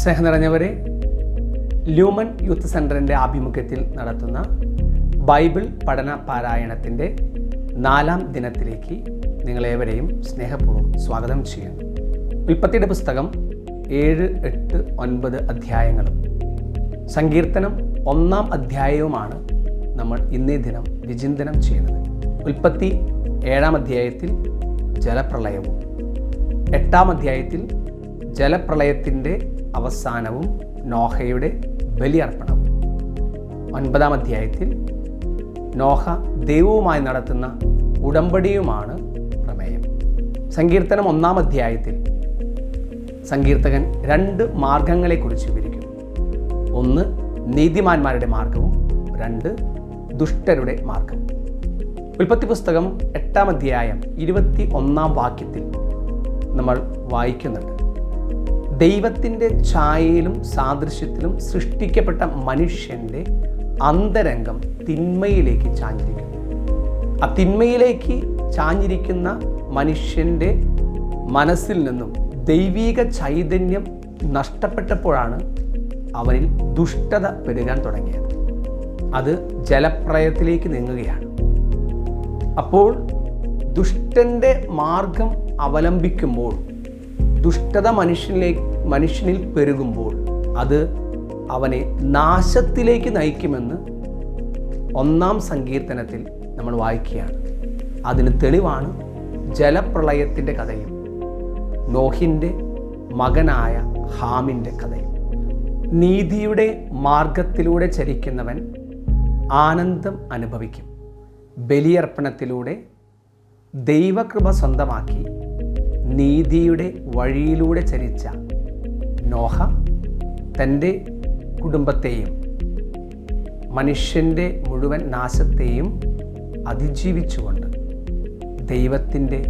സ്നേഹം നിറഞ്ഞവരെ lumen youth സെന്ററിന്റെ ആഭിമുഖ്യത്തിൽ നടത്തുന്ന ബൈബിൾ പഠന പാരായണത്തിന്റെ നാലാം ദിനത്തിലേക്ക് നിങ്ങളേവരെയും സ്നേഹപൂർവം സ്വാഗതം ചെയ്യുന്നു. ഉൽപ്പത്തിയുടെ പുസ്തകം ഏഴ് എട്ട് ഒൻപത് അധ്യായങ്ങളും സങ്കീർത്തനം ഒന്നാം അധ്യായവുമാണ് നമ്മൾ ഇന്നേ ദിനം വിചിന്തനം ചെയ്യുന്നത്. ഉൽപ്പത്തി ഏഴാം അധ്യായത്തിൽ ജലപ്രളയവും എട്ടാം അധ്യായത്തിൽ ജലപ്രളയത്തിന്റെ അവസാനവും നോഹയുടെ ബലിയർപ്പണവും. ഒൻപതാം അധ്യായത്തിൽ നോഹ ദൈവവുമായി നടത്തുന്ന ഉടമ്പടിയുമാണ് പ്രമേയം. സങ്കീർത്തനം ഒന്നാം അധ്യായത്തിൽ സങ്കീർത്തകൻ രണ്ട് മാർഗങ്ങളെക്കുറിച്ച് വിവരിക്കുന്നു. ഒന്ന് നീതിമാന്മാരുടെ മാർഗവും രണ്ട് ദുഷ്ടരുടെ മാർഗവും. ഉൽപ്പത്തി പുസ്തകം എട്ടാം അധ്യായം ഇരുപത്തി ഒന്നാം വാക്യത്തിൽ നമ്മൾ വായിക്കുന്നുണ്ട്. ദൈവത്തിന്റെ ഛായയിലും സാദൃശ്യത്തിലും സൃഷ്ടിക്കപ്പെട്ട മനുഷ്യന്റെ അന്തരംഗം തിന്മയിലേക്ക് ചാഞ്ഞിരിക്കുന്നു. ആ തിന്മയിലേക്ക് ചാഞ്ഞിരിക്കുന്ന മനുഷ്യന്റെ മനസ്സിൽ നിന്നും ദൈവീക ചൈതന്യം നഷ്ടപ്പെട്ടപ്പോഴാണ് അവനിൽ ദുഷ്ടത പെരുകാൻ തുടങ്ങിയത്. അത് ജലപ്രയത്തിലേക്ക് നീങ്ങുകയാണ്. അപ്പോൾ ദുഷ്ടന്റെ മാർഗം അവലംബിക്കുമ്പോൾ ദുഷ്ടത മനുഷ്യനിലേക്ക് മനുഷ്യനിൽ പെരുകുമ്പോൾ അത് അവനെ നാശത്തിലേക്ക് നയിക്കുമെന്ന് ഒന്നാം സങ്കീർത്തനത്തിൽ നമ്മൾ വായിക്കുകയാണ്. അതിന് തെളിവാണ് ജലപ്രളയത്തിന്റെ കഥയും നോഹിന്റെ മകനായ ഹാമിന്റെ കഥയും. നീതിയുടെ മാർഗത്തിലൂടെ ചരിക്കുന്നവൻ ആനന്ദം അനുഭവിക്കും. ബലിയർപ്പണത്തിലൂടെ ദൈവകൃപ സ്വന്തമാക്കി നീതിയുടെ വഴിയിലൂടെ ചരിച്ച നോഹ തന്റെ കുടുംബത്തെയും മനുഷ്യന്റെ മുഴുവൻ നാശത്തെയും അതിജീവിച്ചുകൊണ്ട് ദൈവത്തിന്റെ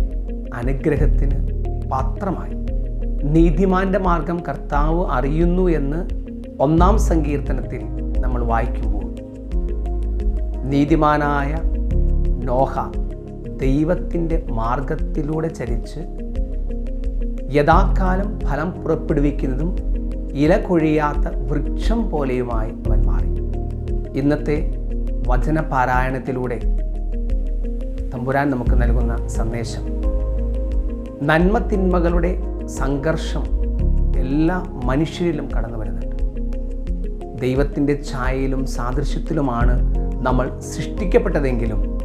അനുഗ്രഹത്തിന് പാത്രമായി. നീതിമാന്റെ മാർഗം കർത്താവ് അറിയുന്നു എന്ന് ഒന്നാം സങ്കീർത്തനത്തിൽ നമ്മൾ വായിക്കുമ്പോൾ നീതിമാനായ നോഹ ദൈവത്തിന്റെ മാർഗത്തിലൂടെ ചരിച്ച് യഥാകാലം ഫലം പുറപ്പെടുവിക്കുന്നതും ഇല കൊഴിയാത്ത വൃക്ഷം പോലെയുമായി അവൻ മാറി. ഇന്നത്തെ വചനപാരായണത്തിലൂടെ തമ്പുരാൻ നമുക്ക് നൽകുന്ന സന്ദേശം. നന്മ തിന്മകളുടെ സംഘർഷം എല്ലാ മനുഷ്യരിലും കടന്നു വരുന്നുണ്ട്. ദൈവത്തിന്റെ ഛായയിലും സാദൃശ്യത്തിലുമാണ് നമ്മൾ സൃഷ്ടിക്കപ്പെട്ടതെങ്കിലും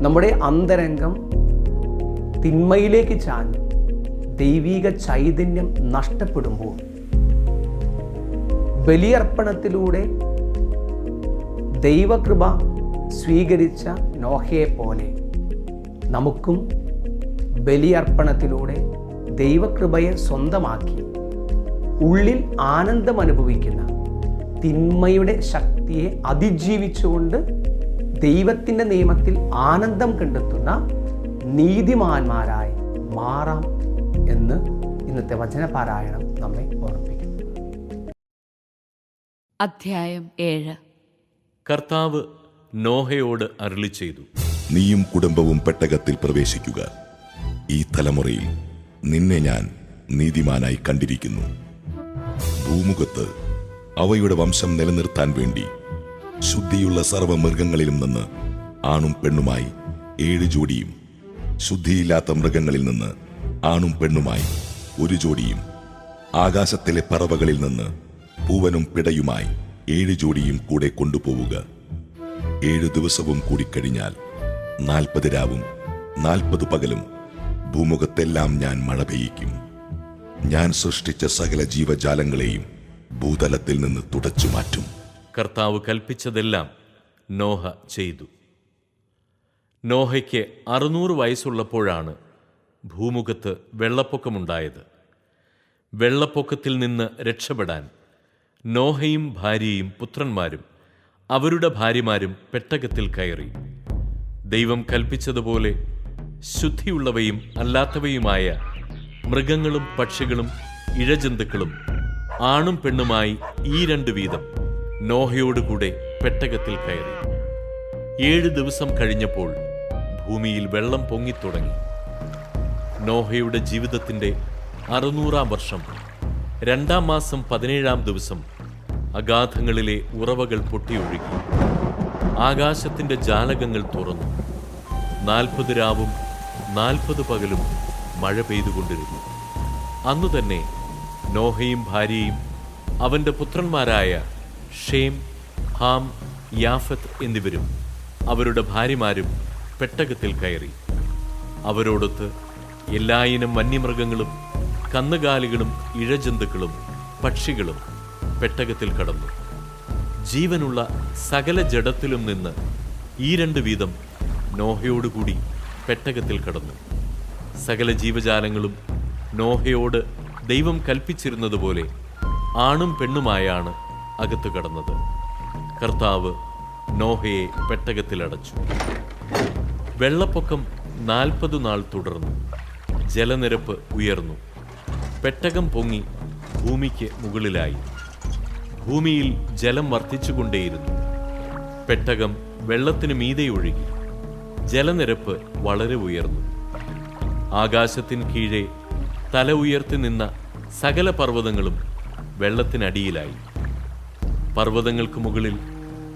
നമ്മുടെ അന്തരംഗം തിന്മയിലേക്ക് ചാഞ്ഞ്. ദൈവീക ചൈതന്യം നഷ്ടപ്പെടുമ്പോൾ ബലിയർപ്പണത്തിലൂടെ ദൈവകൃപ സ്വീകരിച്ച നോഹയെ പോലെ നമുക്കും ബലിയർപ്പണത്തിലൂടെ ദൈവകൃപയെ സ്വന്തമാക്കി ഉള്ളിൽ ആനന്ദം അനുഭവിക്കുന്ന തിന്മയുടെ ശക്തിയെ അതിജീവിച്ചുകൊണ്ട് ദൈവത്തിന്റെ നിയമത്തിൽ ആനന്ദം കണ്ടെത്തുന്ന നീതിമാന്മാരായി മാറാം എന്ന് ഇന്നത്തെ വചനപാരായണം നമ്മെ ഓർമ്മിപ്പിക്കുന്നു അധ്യായം ഏഴ്. കർത്താവ് നോഹയോട് അരുളി ചെയ്തു. നീയും കുടുംബവും പെട്ടകത്തിൽ പ്രവേശിക്കുക. ഈ തലമുറയിൽ നിന്നെ ഞാൻ നീതിമാനായി കണ്ടിരിക്കുന്നു. ഭൂമുഖത്ത് അവയുടെ വംശം നിലനിർത്താൻ വേണ്ടി ശുദ്ധിയുള്ള സർവ മൃഗങ്ങളിലും നിന്ന് ആണും പെണ്ണുമായി ഏഴ് ജോഡിയും ശുദ്ധിയില്ലാത്ത മൃഗങ്ങളിൽ നിന്ന് ആണും പെണ്ണുമായി ഒരു ജോഡിയും ആകാശത്തിലെ പറവകളിൽ നിന്ന് പൂവനും പിടയുമായി ഏഴ് ജോഡിയും കൂടെ കൊണ്ടുപോവുക. ഏഴ് ദിവസവും കൂടി കഴിഞ്ഞാൽ നാൽപ്പത് രാവും നാൽപ്പത് പകലും ഭൂമുഖത്തെല്ലാം ഞാൻ മഴ പെയ്യിക്കും. ഞാൻ സൃഷ്ടിച്ച സകല ജീവജാലങ്ങളെയും ഭൂതലത്തിൽ നിന്ന് തുടച്ചു മാറ്റും. കർത്താവ് കൽപ്പിച്ചതെല്ലാം നോഹ ചെയ്തു. നോഹയ്ക്ക് അറുന്നൂറ് വയസ്സുള്ളപ്പോഴാണ് ഭൂമുഖത്ത് വെള്ളപ്പൊക്കമുണ്ടായത്. വെള്ളപ്പൊക്കത്തിൽ നിന്ന് രക്ഷപ്പെടാൻ നോഹയും ഭാര്യയും പുത്രന്മാരും അവരുടെ ഭാര്യമാരും പെട്ടകത്തിൽ കയറി. ദൈവം കൽപ്പിച്ചതുപോലെ ശുദ്ധിയുള്ളവയും അല്ലാത്തവയുമായ മൃഗങ്ങളും പക്ഷികളും ഇഴജന്തുക്കളും ആണും പെണ്ണുമായി ഈ രണ്ട് വീതം നോഹയോടുകൂടെ പെട്ടകത്തിൽ കയറി. ഏഴ് ദിവസം കഴിഞ്ഞപ്പോൾ ഭൂമിയിൽ വെള്ളം പൊങ്ങിത്തുടങ്ങി. നോഹയുടെ ജീവിതത്തിന്റെ അറുന്നൂറാം വർഷം. രണ്ടാം മാസം പതിനേഴാം ദിവസം അഗാധങ്ങളിലെ ഉറവകൾ പൊട്ടിയൊഴുകി. ആകാശത്തിന്റെ ജാലകങ്ങൾ തുറന്നു. നാൽപ്പത് രാവും നാൽപ്പത് പകലും മഴ പെയ്തുകൊണ്ടിരുന്നു. അന്നു തന്നെ നോഹയും ഭാര്യയും അവന്റെ പുത്രന്മാരായ ഷേം ഹാം യാഫത്ത് എന്നിവരും അവരുടെ ഭാര്യമാരും പെട്ടകത്തിൽ കയറി. അവരോടൊത്ത് എല്ലായിനം വന്യമൃഗങ്ങളും കന്നുകാലികളും ഇഴജന്തുക്കളും പക്ഷികളും പെട്ടകത്തിൽ കടന്നു. ജീവനുള്ള സകല ജഡത്തിലും നിന്ന് ഈ രണ്ട് വീതം നോഹയോടുകൂടി പെട്ടകത്തിൽ കടന്നു. സകല ജീവജാലങ്ങളും നോഹയോട് ദൈവം കൽപ്പിച്ചിരുന്നതുപോലെ ആണും പെണ്ണുമായാണ് അകത്ത് കടന്നത്. കർത്താവ് നോഹയെ പെട്ടകത്തിലടച്ചു വെള്ളപ്പൊക്കം നാൽപ്പത് നാൾ തുടർന്നു. ജലനിരപ്പ് ഉയർന്നു. പെട്ടകം പൊങ്ങി ഭൂമിക്ക് മുകളിലായി. ഭൂമിയിൽ ജലം വർദ്ധിച്ചുകൊണ്ടേയിരുന്നു. പെട്ടകം വെള്ളത്തിന് മീതെ ഒഴുകി. ജലനിരപ്പ് വളരെ ഉയർന്നു. ആകാശത്തിന് കീഴെ തല ഉയർത്തി നിന്ന സകല പർവതങ്ങളും വെള്ളത്തിനടിയിലായി. പർവതങ്ങൾക്ക് മുകളിൽ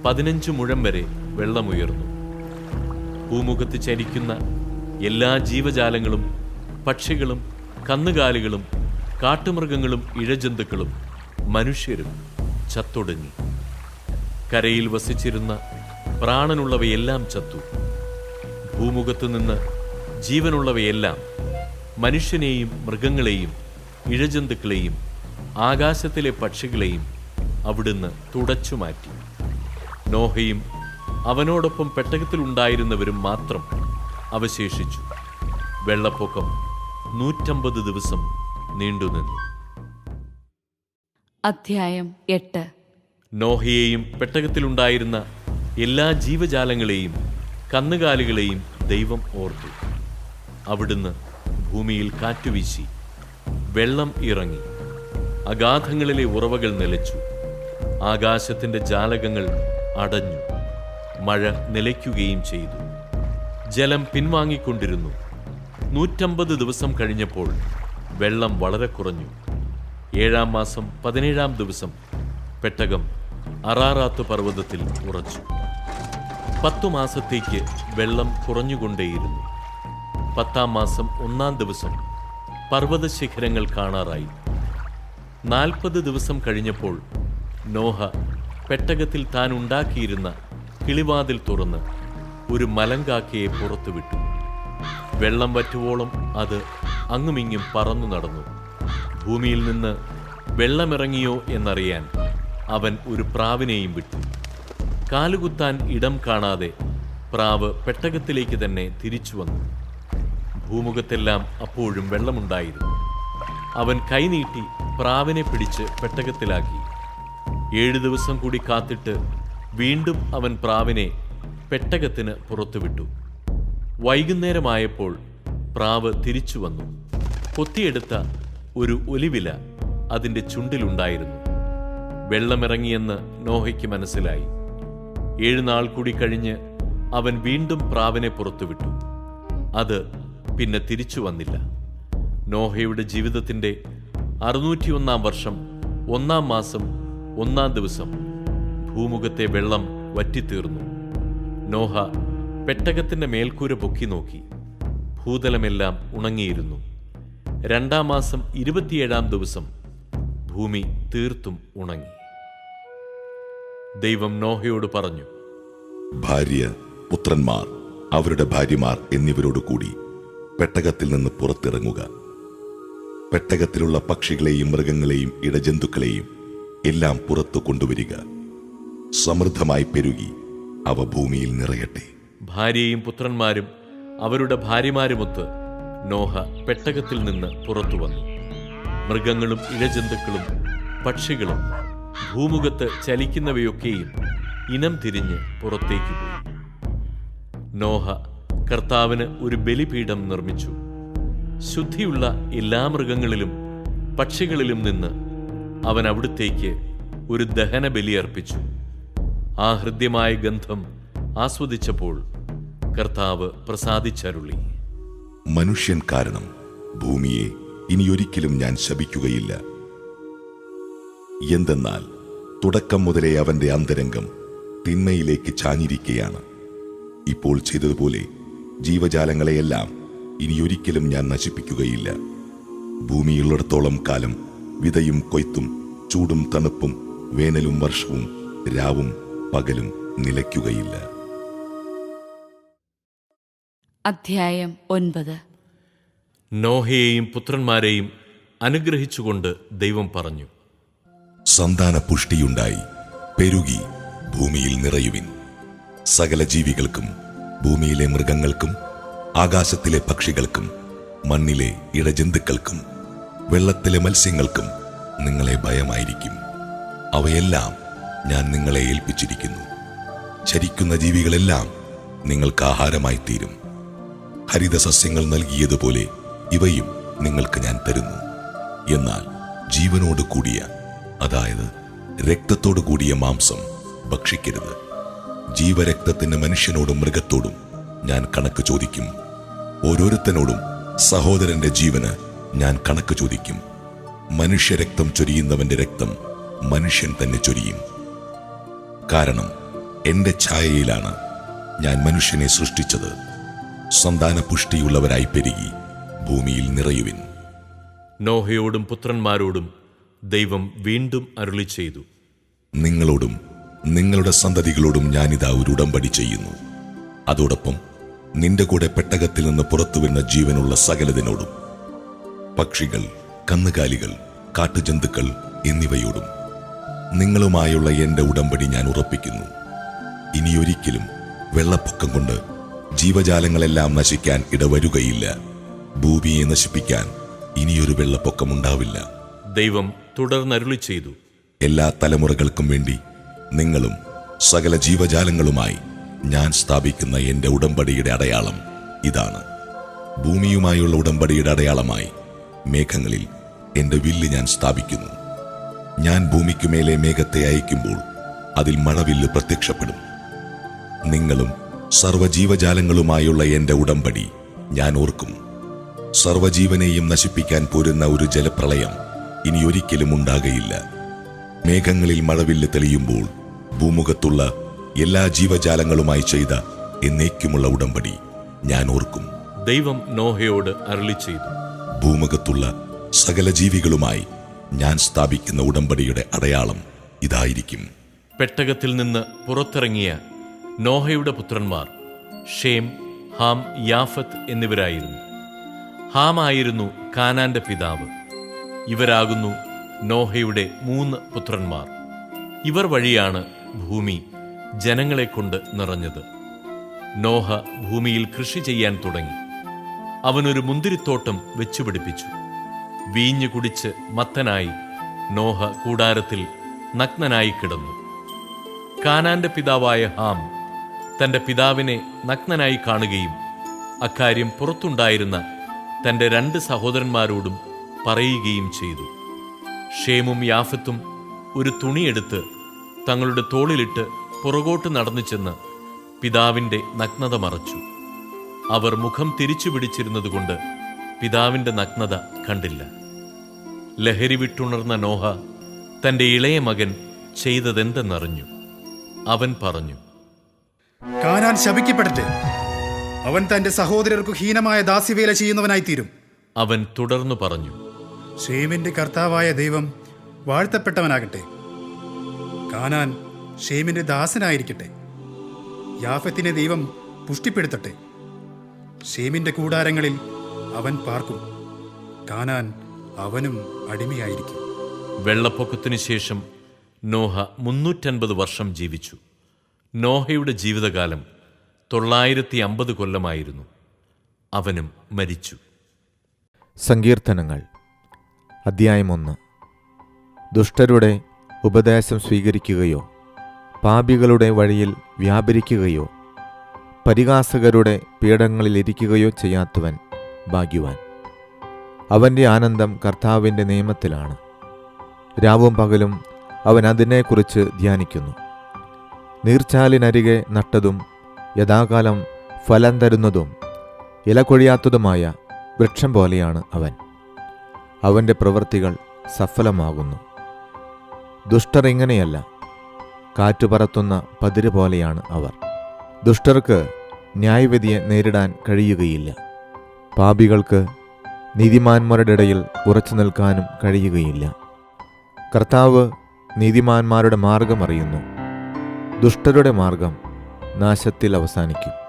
പതിനഞ്ച് മുഴം വരെ വെള്ളമുയർന്നു. ഭൂമുഖത്ത് ചരിക്കുന്ന എല്ലാ ജീവജാലങ്ങളും പക്ഷികളും കന്നുകാലികളും കാട്ടുമൃഗങ്ങളും ഇഴജന്തുക്കളും മനുഷ്യരും ചത്തൊടുങ്ങി. കരയിൽ വസിച്ചിരുന്ന പ്രാണനുള്ളവയെല്ലാം ചത്തു. ഭൂമുഖത്തു നിന്ന് ജീവനുള്ളവയെല്ലാം മനുഷ്യനെയും മൃഗങ്ങളെയും ഇഴജന്തുക്കളെയും ആകാശത്തിലെ പക്ഷികളെയും അവിടുന്ന് തുടച്ചു മാറ്റി. നോഹയും അവനോടൊപ്പം പെട്ടകത്തിലുണ്ടായിരുന്നവരും മാത്രം അവശേഷിച്ചു. വെള്ളപ്പൊക്കം നൂറ്റമ്പത് ദിവസം നീണ്ടുനിന്നു അധ്യായം എട്ട്. നോഹയെയും പെട്ടകത്തിലുണ്ടായിരുന്ന എല്ലാ ജീവജാലങ്ങളെയും കന്നുകാലികളെയും ദൈവം ഓർത്തു. അവിടുന്ന് ഭൂമിയിൽ കാറ്റുവീശി വെള്ളം ഇറങ്ങി അഗാധങ്ങളിലെ ഉറവകൾ നിലച്ചു ആകാശത്തിന്റെ ജാലകങ്ങൾ അടഞ്ഞു മഴ നിലയ്ക്കുകയും ചെയ്തു. ജലം പിൻവാങ്ങിക്കൊണ്ടിരുന്നു. നൂറ്റമ്പത് ദിവസം കഴിഞ്ഞപ്പോൾ വെള്ളം വളരെ കുറഞ്ഞു. ഏഴാം മാസം പതിനേഴാം ദിവസം പെട്ടകം അറാറാത്ത് പർവതത്തിൽ ഉറച്ചു. പത്തു മാസത്തേക്ക് വെള്ളം കുറഞ്ഞുകൊണ്ടേയിരുന്നു. പത്താം മാസം ഒന്നാം ദിവസം പർവത ശിഖരങ്ങൾ കാണാറായി. നാൽപ്പത് ദിവസം കഴിഞ്ഞപ്പോൾ നോഹ പെട്ടകത്തിൽ താൻ ഉണ്ടാക്കിയിരുന്ന കിളിവാതിൽ തുറന്ന് ഒരു മലങ്കാക്കയെ പുറത്തുവിട്ടു. വെള്ളം വറ്റുവോളം അത് അങ്ങുമിങ്ങും പറന്നു നടന്നു. ഭൂമിയിൽ നിന്ന് വെള്ളമിറങ്ങിയോ എന്നറിയാൻ അവൻ ഒരു പ്രാവിനെയും വിട്ടു. കാലുകുത്താൻ ഇടം കാണാതെ പ്രാവ് പെട്ടകത്തിലേക്ക് തന്നെ തിരിച്ചു വന്നു. ഭൂമുഖത്തെല്ലാം അപ്പോഴും വെള്ളമുണ്ടായിരുന്നു. അവൻ കൈനീട്ടി പ്രാവിനെ പിടിച്ച് പെട്ടകത്തിലാക്കി. ഏഴു ദിവസം കൂടി കാത്തിട്ട് വീണ്ടും അവൻ പ്രാവിനെ പെട്ടകത്തിന് പുറത്തുവിട്ടു. വൈകുന്നേരമായപ്പോൾ പ്രാവ് തിരിച്ചു വന്നു. കൊത്തിയെടുത്ത ഒരു ഒലിവില അതിന്റെ ചുണ്ടിലുണ്ടായിരുന്നു. വെള്ളമിറങ്ങിയെന്ന് നോഹയ്ക്ക് മനസ്സിലായി. ഏഴ് നാൾ കൂടി കഴിഞ്ഞ് അവൻ വീണ്ടും പ്രാവിനെ പുറത്തുവിട്ടു അത് പിന്നെ തിരിച്ചു വന്നില്ല. നോഹയുടെ ജീവിതത്തിന്റെ അറുന്നൂറ്റിയൊന്നാം വർഷം ഒന്നാം മാസം ഒന്നാം ദിവസം ഭൂമുഖത്തെ വെള്ളം വറ്റിത്തീർന്നു. നോഹ പെട്ടകത്തിന്റെ മേൽക്കൂര പൊക്കി നോക്കി. ഭൂതലമെല്ലാം ഉണങ്ങിയിരുന്നു. രണ്ടാം മാസം ഇരുപത്തിയേഴാം ദിവസം ഭൂമി തീർത്തും ഉണങ്ങി. ദൈവം നോഹയോട് പറഞ്ഞു ഭാര്യ പുത്രന്മാർ അവരുടെ ഭാര്യമാർ എന്നിവരോട് കൂടി പെട്ടകത്തിൽ നിന്ന് പുറത്തിറങ്ങുക. പെട്ടകത്തിലുള്ള പക്ഷികളെയും മൃഗങ്ങളെയും ഇടജന്തുക്കളെയും എല്ലാം പുറത്തു കൊണ്ടുവരിക. സമൃദ്ധമായി പെരുകി അവ ഭൂമിയിൽ നിറയട്ടെ. ഭാര്യയും പുത്രന്മാരും അവരുടെ ഭാര്യമാരുമൊത്ത് നോഹ പെട്ടകത്തിൽ നിന്ന് പുറത്തു വന്നു. മൃഗങ്ങളും ഇഴജന്തുക്കളും പക്ഷികളും ഭൂമുഖത്ത് ചലിക്കുന്നവയൊക്കെയും ഇനം തിരിഞ്ഞ് പുറത്തേക്ക് പോയി. നോഹ കർത്താവിന് ഒരു ബലിപീഠം നിർമ്മിച്ചു. ശുദ്ധിയുള്ള എല്ലാ മൃഗങ്ങളിലും പക്ഷികളിലും നിന്ന് അവൻ അവിടുത്തേക്ക് ഒരു ദഹന ബലിയർപ്പിച്ചു ആ ഹൃദ്യമായ ഗന്ധം ആസ്വദിച്ചപ്പോൾ കർത്താവ് പ്രസാദിച്ചരുളി. മനുഷ്യൻ കാരണം ഭൂമിയെ ഇനിയൊരിക്കലും ഞാൻ ശപിക്കുകയില്ല. എന്തെന്നാൽ തുടക്കം മുതലേ അവന്റെ അന്തരംഗം തിന്മയിലേക്ക് ചാഞ്ഞിരിക്കുകയാണ് ഇപ്പോൾ ചെയ്തതുപോലെ ജീവജാലങ്ങളെയെല്ലാം ഇനിയൊരിക്കലും ഞാൻ നശിപ്പിക്കുകയില്ല. ഭൂമിയുള്ളിടത്തോളം കാലം വിതയും കൊയ്ത്തും ചൂടും തണുപ്പും വേനലും വർഷവും രാവും പകലും നിലയ്ക്കുകയില്ല. അധ്യായം ഒൻപത്. നോഹയെയും പുത്രന്മാരെയും അനുഗ്രഹിച്ചുകൊണ്ട് ദൈവം പറഞ്ഞു. സന്താന പുഷ്ടിയുണ്ടായി പെരുകി ഭൂമിയിൽ നിറയുവിൻ. സകല ജീവികൾക്കും ഭൂമിയിലെ മൃഗങ്ങൾക്കും ആകാശത്തിലെ പക്ഷികൾക്കും മണ്ണിലെ ഇഴജന്തുക്കൾക്കും വെള്ളത്തിലെ മത്സ്യങ്ങൾക്കും നിങ്ങളെ ഭയമായിരിക്കും. അവയെല്ലാം ഞാൻ നിങ്ങളെ ഏൽപ്പിച്ചിരിക്കുന്നു. ചരിക്കുന്ന ജീവികളെല്ലാം നിങ്ങൾക്ക് ആഹാരമായി തീരും ഹരിതസസ്യങ്ങൾ നൽകിയതുപോലെ ഇവയും നിങ്ങൾക്ക് ഞാൻ തരുന്നു. എന്നാൽ ജീവനോട് കൂടിയ അതായത് രക്തത്തോടു കൂടിയ മാംസം ഭക്ഷിക്കരുത്. ജീവരക്തത്തിന് മനുഷ്യനോടും മൃഗത്തോടും ഞാൻ കണക്ക് ചോദിക്കും. ഓരോരുത്തനോടും സഹോദരന്റെ ജീവന് ഞാൻ കണക്ക് ചോദിക്കും. മനുഷ്യരക്തം ചൊരിയുന്നവന്റെ രക്തം മനുഷ്യൻ തന്നെ ചൊരിയും. കാരണം എന്റെ ഛായയിലാണ് ഞാൻ മനുഷ്യനെ സൃഷ്ടിച്ചത്. സന്താന പുഷ്ടിയുള്ളവരായി പെരുകി ഭൂമിയിൽ നിറയുവിൻ. നോഹയോടും പുത്രന്മാരോടും ദൈവം വീണ്ടും അരുളി ചെയ്തു. നിങ്ങളോടും നിങ്ങളുടെ സന്തതികളോടും ഞാനിതാ ഒരു ഉടമ്പടി ചെയ്യുന്നു. അതോടൊപ്പം നിന്റെ കൂടെ പെട്ടകത്തിൽ നിന്ന് പുറത്തു വരുന്ന ജീവനുള്ള സകലതിനോടും പക്ഷികൾ കന്നുകാലികൾ കാട്ടുജന്തുക്കൾ എന്നിവയോടും നിങ്ങളുമായുള്ള എന്റെ ഉടമ്പടി ഞാൻ ഉറപ്പിക്കുന്നു. ഇനിയൊരിക്കലും വെള്ളപ്പൊക്കം കൊണ്ട് ജീവജാലങ്ങളെല്ലാം നശിക്കാൻ ഇടവരുകയില്ല. ഭൂമിയെ നശിപ്പിക്കാൻ ഇനിയൊരു വെള്ളപ്പൊക്കം ഉണ്ടാവില്ല ദൈവം തുടർന്നരുളി ചെയ്തു. എല്ലാ തലമുറകൾക്കും വേണ്ടി നിങ്ങളും സകല ജീവജാലങ്ങളുമായി ഞാൻ സ്ഥാപിക്കുന്ന എന്റെ ഉടമ്പടിയുടെ അടയാളം ഇതാണ്. ഭൂമിയുമായുള്ള ഉടമ്പടിയുടെ അടയാളമായി മേഘങ്ങളിൽ എന്റെ വില്ല് ഞാൻ സ്ഥാപിക്കുന്നു. ഞാൻ ഭൂമിക്കുമേലെ മേഘത്തെ അയക്കുമ്പോൾ അതിൽ മഴവില്ല് പ്രത്യക്ഷപ്പെടും. നിങ്ങളും സർവജീവജാലങ്ങളുമായുള്ള എന്റെ ഉടമ്പടി ഞാൻ ഓർക്കും. സർവജീവനെയും നശിപ്പിക്കാൻ പോരുന്ന ഒരു ജലപ്രളയം ഇനി ഒരിക്കലും ഉണ്ടാകയില്ല. മേഘങ്ങളിൽ മഴവില്ല് തെളിയുമ്പോൾ ഭൂമുഖത്തുള്ള എല്ലാ ജീവജാലങ്ങളുമായി ചെയ്ത എന്നേക്കുമുള്ള ഉടമ്പടി ഞാൻ ഓർക്കും. ദൈവം നോഹയോട് അരളി ചെയ്തു ഭൂമുഖത്തുള്ള സകല ജീവികളുമായി ഞാൻ സ്ഥാപിക്കുന്ന ഉടമ്പടിയുടെ അടയാളം ഇതായിരിക്കും. പെട്ടകത്തിൽ നിന്ന് പുറത്തിറങ്ങിയ നോഹയുടെ പുത്രന്മാർ ഷേം ഹാം യാഫത്ത് എന്നിവരായിരുന്നു. ഹാം ആയിരുന്നു കാനാന്റെ പിതാവ്. ഇവരാകുന്നു നോഹയുടെ മൂന്ന് പുത്രന്മാർ. ഇവർ വഴിയാണ് ഭൂമി ജനങ്ങളെ കൊണ്ട് നിറഞ്ഞത്. നോഹ ഭൂമിയിൽ കൃഷി ചെയ്യാൻ തുടങ്ങി. അവനൊരു മുന്തിരിത്തോട്ടം വെച്ചുപിടിപ്പിച്ചു വീഞ്ഞു കുടിച്ച് മത്തനായി നോഹ കൂടാരത്തിൽ നഗ്നനായി കിടന്നു. കാനാന്റെ പിതാവായ ഹാം തന്റെ പിതാവിനെ നഗ്നനായി കാണുകയും അക്കാര്യം പുറത്തുണ്ടായിരുന്ന തന്റെ രണ്ട് സഹോദരന്മാരോടും പറയുകയും ചെയ്തു. ഷേമും യാഫത്തും ഒരു തുണിയെടുത്ത് തങ്ങളുടെ തോളിലിട്ട് പുറകോട്ട് നടന്നു ചെന്ന് പിതാവിന്റെ നഗ്നത മറച്ചു. അവർ മുഖം തിരിച്ചു പിടിച്ചിരുന്നതുകൊണ്ട് പിതാവിന്റെ നഗ്നത കണ്ടില്ല. ലഹരി വിട്ടുണർന്ന നോഹ തന്റെ ഇളയ മകൻ ചെയ്തതെന്തെന്നറിഞ്ഞു. അവൻ പറഞ്ഞു കാനാൻ ശപിക്കപ്പെടട്ടെ. അവൻ തന്റെ സഹോദരർക്ക് ഹീനമായ ദാസ്യവേല ചെയ്യുന്നവനായിത്തീരും അവൻ തുടർന്നു പറഞ്ഞു ഷേമിന്റെ കർത്താവായ ദൈവം വാഴ്ത്തപ്പെട്ടവനാകട്ടെ. കാനാൻ ഷേമിന്റെ ദാസനായിരിക്കട്ടെ. യാഫത്തിനെ ദൈവം പുഷ്ടിപ്പെടുത്തട്ടെ. ഷേമിന്റെ കൂടാരങ്ങളിൽ അവൻ പാർക്കും. കാനാൻ അവനും അടിമയായിരിക്കും. വെള്ളപ്പൊക്കത്തിനു ശേഷം നോഹ മുന്നൂറ്റൻപത് വർഷം ജീവിച്ചു. നോഹയുടെ ജീവിതകാലം തൊള്ളായിരത്തി അമ്പത് കൊല്ലമായിരുന്നു. അവനും മരിച്ചു. സങ്കീർത്തനങ്ങൾ. അധ്യായം ഒന്ന്. ദുഷ്ടരുടെ ഉപദേശം സ്വീകരിക്കുകയോ പാപികളുടെ വഴിയിൽ വ്യാപരിക്കുകയോ പരിഹാസകരുടെ പീഠങ്ങളിലിരിക്കുകയോ ചെയ്യാത്തവൻ ഭാഗ്യവാൻ. അവന്റെ ആനന്ദം കർത്താവിന്റെ നിയമത്തിലാണ്. രാവും പകലും അവൻ അതിനെക്കുറിച്ച് ധ്യാനിക്കുന്നു. നീർച്ചാലിനരികെ നട്ടതും യഥാകാലം ഫലം തരുന്നതും ഇല കൊഴിയാത്തതുമായ വൃക്ഷം പോലെയാണ് അവൻ. അവന്റെ പ്രവൃത്തികൾ സഫലമാകുന്നു. ദുഷ്ടർ ഇങ്ങനെയല്ല കാറ്റു പറത്തുന്ന പതിര് പോലെയാണ് അവർ. ദുഷ്ടർക്ക് ന്യായവിധിയെ നേരിടാൻ കഴിയുകയില്ല. പാപികൾക്ക് നീതിമാന്മാരുടെ ഇടയിൽ ഉറച്ചു നിൽക്കാനും കഴിയുകയില്ല. കർത്താവ് നീതിമാന്മാരുടെ മാർഗം അറിയുന്നു. ദുഷ്ടരുടെ മാർഗം നാശത്തിൽ അവസാനിക്കും.